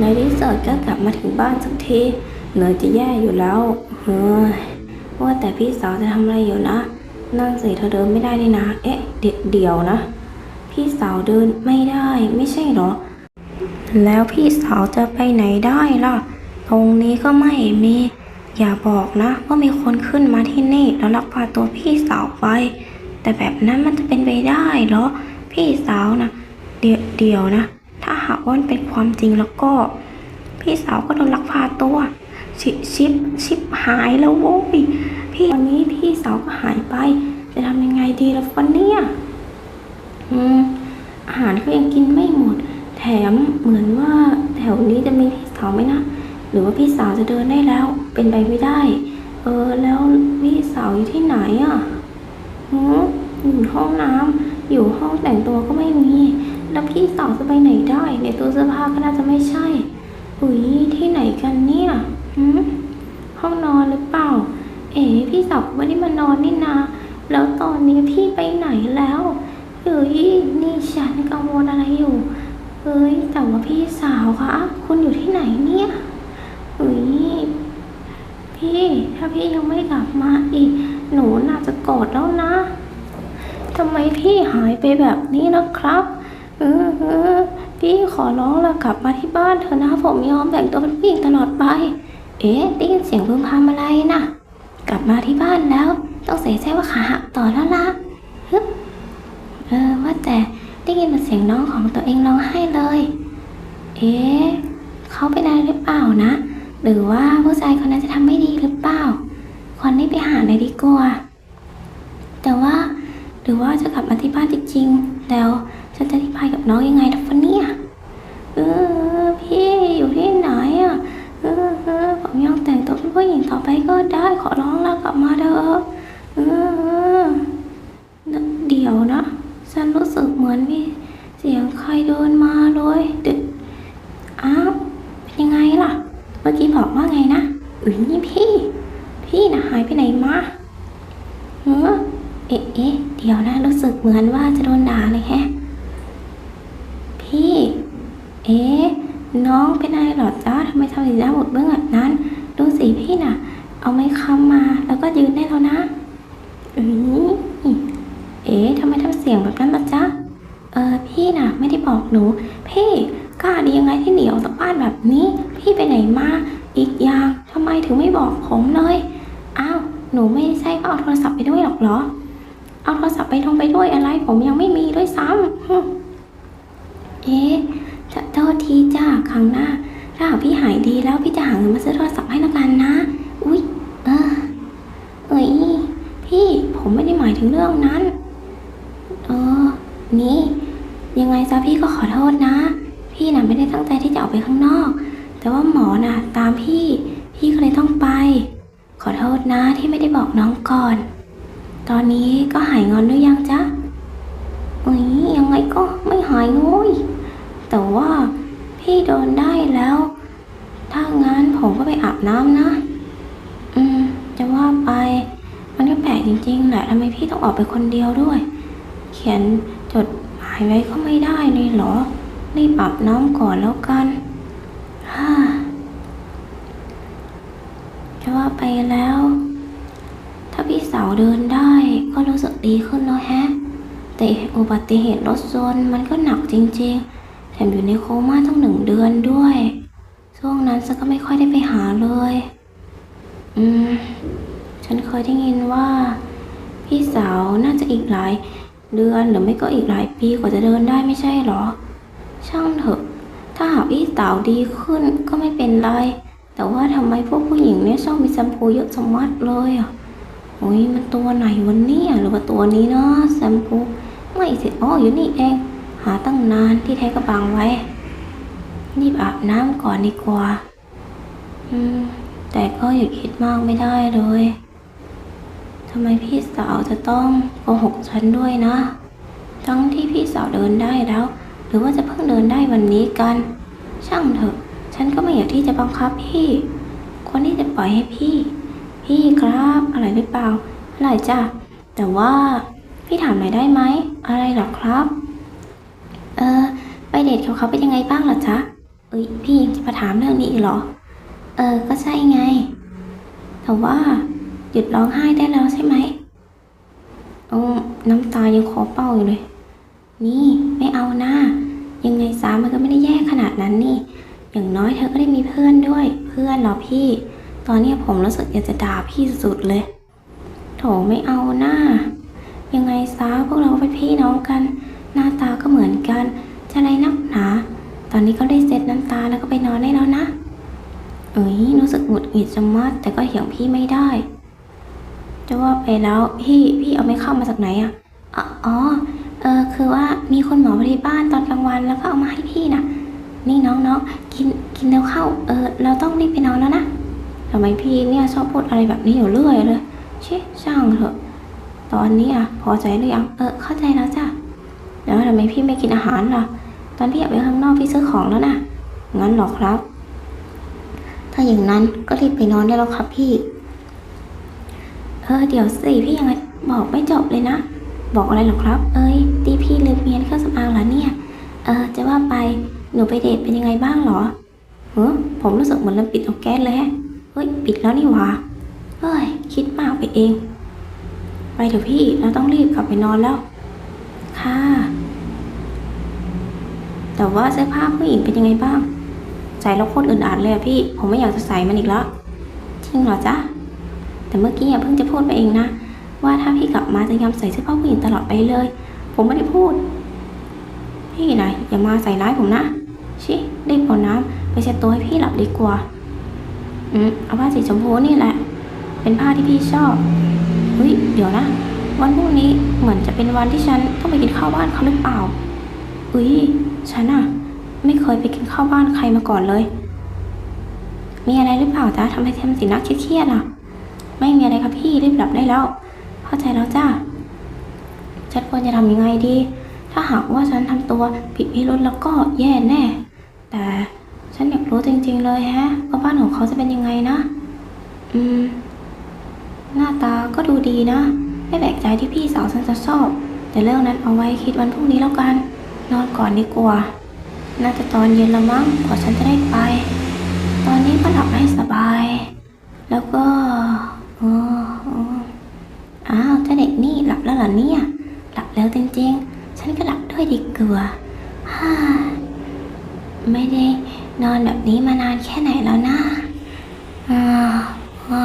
ในที่สุดก็กลับมาถึงบ้านสักทีเหนื่อยจะแย่อยู่แล้ว เฮ้ย ว่าแต่พี่สาวจะทำอะไรอยู่นะ นั่นสิเธอเดินไม่ได้นี่นะ เอ๊ะ เดี๋ยวเดี๋ยวนะ พี่สาวเดินไม่ได้ไม่ใช่เหรอ แล้วพี่สาวจะไปไหนได้ล่ะ ตรงนี้ก็ไม่มี อย่าบอกนะว่ามีคนขึ้นมาที่นี่แล้วลักพาตัวพี่สาวไป แต่แบบนั้นมันจะเป็นไปได้เหรอ พี่สาวนะ เดี๋ยวเดี๋ยวนะ ถ้าหากว่ามันเป็นความจริงแล้วก็ พี่สาวก็โดนลักพาตัวชิชิปชิปหายแล้วโว้ยพี่วันนี้พี่สาวก็หายไป จะทำยังไงดีล่ะฟันเนี่ยอืมอาหารก็ยังกินไม่หมด แถมเหมือนว่าแถวนี้จะมีพี่สาวไหมนะหรือว่าพี่สาวจะเดินได้แล้ว เป็นไปไม่ได้ เออแล้วพี่สาวอยู่ที่ไหนอะหืออยู่ห้องน้ำอยู่ห้องแต่งตัวก็ไม่มี แล้วพี่สาวจะไปไหนได้ ในตู้เสื้อผ้าก็น่าจะไม่ใช่อุ้ยที่ไหนกันเนี่ยหืมห้องนอนหรือเปล่า เอ๋พี่สาวไม่ได้มานอนนี่นา แล้วตอนนี้พี่ไปไหนแล้วเฮ้ยนี่ฉันกังวลอะไรอยู่เฮ้ยแต่ว่าพี่สาวคะคุณอยู่ที่ไหนเนี่ยเฮ้ยพี่ถ้าพี่ยังไม่กลับมาอีก หนูน่าจะโกรธแล้วนะทำไมพี่หายไปแบบนี้นะครับ เออเออพี่ขอร้องละกลับมาที่บ้านเถอะนะผมยอมแต่งตัวเป็นผู้หญิงตลอดไป เอ๊ะได้ยินเสียงพึมพำอะไรนะกลับมาที่บ้านแล้ว ต้องเสียใจว่าขาหักต่อแล้วล่ะฮึเออว่าแต่ได้ยินเสียงน้องของตัวเองร้องไห้เลย เอ๊ะเขาเป็นอะไรหรือเปล่านะ หรือว่าผู้ชายคนนั้นจะทำไม่ดีหรือเปล่าคนนี้ไปหาเลยดีกว่าแต่ว่าหรือว่าจะกลับมาที่บ้านจริงๆแล้ว ฉันจะอธิบายกับน้องยังไงล่ะฟเนี่ยเออพี่อยู่ที่ไหนอะเออเออผมยังแต่งตัวเป็นผู้หญิงต่อไปก็ได้ขอร้องแล้วกลับมาเถอะเออเออเดี๋ยวนะฉันรู้สึกเหมือนมีเสียงใครเดินมาเลยด็กอ้าวเป็นยังไงล่ะ เมื่อกี้บอกว่าไงนะอุ้ยนี่พี่ พี่นะหายไปไหนมาเออเอ๊ะเอ๊ะเดี๋ยวนะรู้สึกเหมือนว่าจะโดนด่าเลยแฮะ เอ๊ะ น้องเป็นอะไรหรอจ้าทำไมทำสีหน้าบดเบื้องแบบนั้น ดูสิพี่น่ะ เอาไม้ค้ำมาแล้วก็ยืนได้แล้วนะอือเอ๊ะทำไมทำเสียงแบบนั้นล่ะจ๊ะ เออพี่น่ะ ไม่ได้บอกหนู พี่กล้าดียังไงที่หนีออกจากบ้านแบบนี้ พี่ไปไหนมา อีกอย่างทำไมถึงไม่บอกผมเลย อ้าว หนูไม่ใช่ว่าเอาโทรศัพท์ไปด้วยหรอกเหรอ เอาโทรศัพท์ไปลงไปด้วยอะไร ผมยังไม่มีด้วยซ้ำเอ๊ะ ษทีจ้าครั้งหน้า ถ้าหากพี่หายดีแล้วพี่จะหาเงินมาซื้อโทรศัพท์ให้ละกันนะ อุ๊ย เออ เอ้ย พี่ผมไม่ได้หมายถึงเรื่องนั้น เออ นี่ ยังไงซะพี่ก็ขอโทษนะ พี่น่ะไม่ได้ตั้งใจที่จะออกไปข้างนอก แต่ว่าหมอน่ะ ตามพี่ พี่ก็เลยต้องไป ขอโทษนะที่ไม่ได้บอกน้องก่อน ตอนนี้ก็หายงอนหรือยังจ๊ะเอ้ยยังไงก็ไม่หายงยแต่ว่า พี่โดนได้แล้ว ถ้างั้นผมก็ไปอาบน้ำนะ อืม จะว่าไป มันก็แปลกจริงๆแหละทำไมพี่ต้องออกไปคนเดียวด้วย เขียนจดหมายไว้ก็ไม่ได้เลยเหรอ รีบอาบน้ำก่อนแล้วกันฮ่าจะว่าไปแล้ว ถ้าพี่สาวเดินได้ก็รู้สึกดีขึ้นแล้วแฮะ แต่อุบัติเหตุรถชนมันก็หนักจริงๆ แถมอยู่ในโคม่าตั้งหนึ่งเดือนด้วย ช่วงนั้นฉันก็ไม่ค่อยได้ไปหาเลย อืม ฉันเคยได้ยินว่า พี่สาวน่าจะอีกหลายเดือนหรือไม่ก็อีกหลายปีกว่าจะเดินได้ไม่ใช่หรอ ช่างเถอะ ถ้าหากพี่สาวดีขึ้นก็ไม่เป็นไร แต่ว่าทำไมพวกผู้หญิงเนี่ยชอบมีแชมพูเยอะสมัดเลยอะโอ้ยมันตัวไหนวันนี้หรือว่าตัวนี้เนาะแชมพูไม่สิอ๋ออยู่นี่เองาตั้งนานที่แท้ก็บังไว้ รีบอาบน้ำก่อนดีกว่า อืม แต่ก็หยุดคิดมากไม่ได้เลยทำไมพี่สาวจะต้องโกหกฉันด้วยนะ ทั้งที่พี่สาวเดินได้แล้ว หรือว่าจะเพิ่งเดินได้วันนี้กัน ช่างเถอะ ฉันก็ไม่อยากที่จะบังคับพี่ คนที่จะปล่อยให้พี่ พี่ครับอะไรหรือเปล่าอะไรจ้ะแต่ว่าพี่ถามหน่อยได้ไหม อะไรหรอครับ เออไปเขาเป็นยังไงบ้างเหรอจ๊ะเอ้ยพี่จะมาถามเรื่องนี้อีกเหรอ เออ ก็ใช่ไง แต่ว่าหยุดร้องไห้ได้แล้วใช่ไหมเอาน้ำตายังขอเป้าอยู่เลย นี่ไม่เอาหน้า ยังไงสามันก็ไม่ได้แย่ขนาดนั้นนี่ อย่างน้อยเธอก็ได้มีเพื่อนด้วย เพื่อนเหรอพี่ ตอนนี้ผมรู้สึกอยากจะด่าพี่สุดเลย โถไม่เอาหน้า ยังไงซะพวกเราเป็นพี่น้องกัน หน้าตาก็เหมือนกัน อะไรนักหนา ตอนนี้ก็ได้เซ็ตน้ำตาแล้วก็ไปนอนได้แล้วนะ เอ้ยรู้สึกหงุดหงิดจะมัดแต่ก็เถียงพี่ไม่ได้ จะว่าไปแล้วพี่พี่เอาไม่เข้ามาจากไหนอะอ๋อเออคือว่ามีคนหมอมาที่บ้านตอนกลางวันแล้วก็เอามาให้พี่นะนี่น้องน้องกินกินแล้วเข้า เออเราต้องรีบไปนอนแล้วนะทำไมพี่เนี่ยชอบพูดอะไรแบบนี้อยู่เรื่อยเลยชิช่างเถอะ ตอนนี้อะพอใจหรือยังเออเข้าใจแล้วจ้ะแล้วทำไมพี่ไม่กินอาหารล่ะ ตอนพี่ออกไปข้างนอกพี่ซื้อของแล้วนะงั้นหรอครับ ถ้าอย่างนั้นก็รีบไปนอนได้แล้วครับพี่ เออเดี๋ยวสิพี่ยังไงบอกไม่จบเลยนะ บอกอะไรหรอครับ เอ้ยตีพี่ลืมเมียนเครื่องสำอางเหรอเนี่ย เออจะว่าไปหนูไปเดทเป็นยังไงบ้างหรอเออผมรู้สึกเหมือนเราปิดเอาแก๊สเลยแฮะเฮ้ยปิดแล้วนี่หว่าเฮ้ยคิดมากไปเอง ไปเถอะพี่เราต้องรีบกลับไปนอนแล้ว ค่ะ แต่ว่าเสื้อผ้าผู้หญิงเป็นยังไงบ้าง ใส่แล้วโคตรอึดอัดเลยอะพี่ ผมไม่อยากจะใส่มันอีกแล้ว จริงเหรอจ๊ะ แต่เมื่อกี้อย่าเพิ่งจะพูดไปเองนะ ว่าถ้าพี่กลับมาจะยอมใส่เสื้อผ้าผู้หญิงตลอดไปเลย ผมไม่ได้พูด พี่นายอย่ามาใส่ร้ายผมนะ ชิรีบเอาน้ำไปเช็ดตัวให้พี่หลับดีกว่า อืมเอาผ้าสีชมพูนี่แหละ เป็นผ้าที่พี่ชอบเฮ้ยเดี๋ยวนะ วันพรุ่งนี้เหมือนจะเป็นวันที่ฉันต้องไปกินข้าวบ้านเขาหรือเปล่าอุ้ย ฉันอะไม่เคยไปกินข้าวบ้านใครมาก่อนเลย มีอะไรหรือเปล่าจ๊ะทำไมทำสีหน้าเครียดๆอะ ไม่มีอะไรครับพี่รีบหลับได้แล้ว เข้าใจแล้วจ้าฉันควรจะทำยังไงดี ถ้าหากว่าฉันทำตัวผิดพิรุธแล้วก็แย่แน่ แต่ฉันอยากรู้จริง ๆ เลยแฮะว่าบ้านของเขาจะเป็นยังไงนะ อืม หน้าตาก็ดูดีนะ ไม่แปลกใจที่พี่สาวฉันจะชอบ แต่เรื่องนั้นเอาไว้คิดวันพรุ่งนี้แล้วกัน นอนก่อนดีกว่า น่าจะตอนเย็นละมั้งกว่าฉันจะได้ไป ตอนนี้ก็หลับให้สบาย แล้วก็อ๋ออ้าวเจ้าเด็กนี่หลับแล้วเหรอเนี่ย หลับแล้วจริงๆ ฉันก็หลับด้วยดีกว่าฮ่าไม่ได้นอนแบบนี้มานานแค่ไหนแล้วนะอ่าอ่า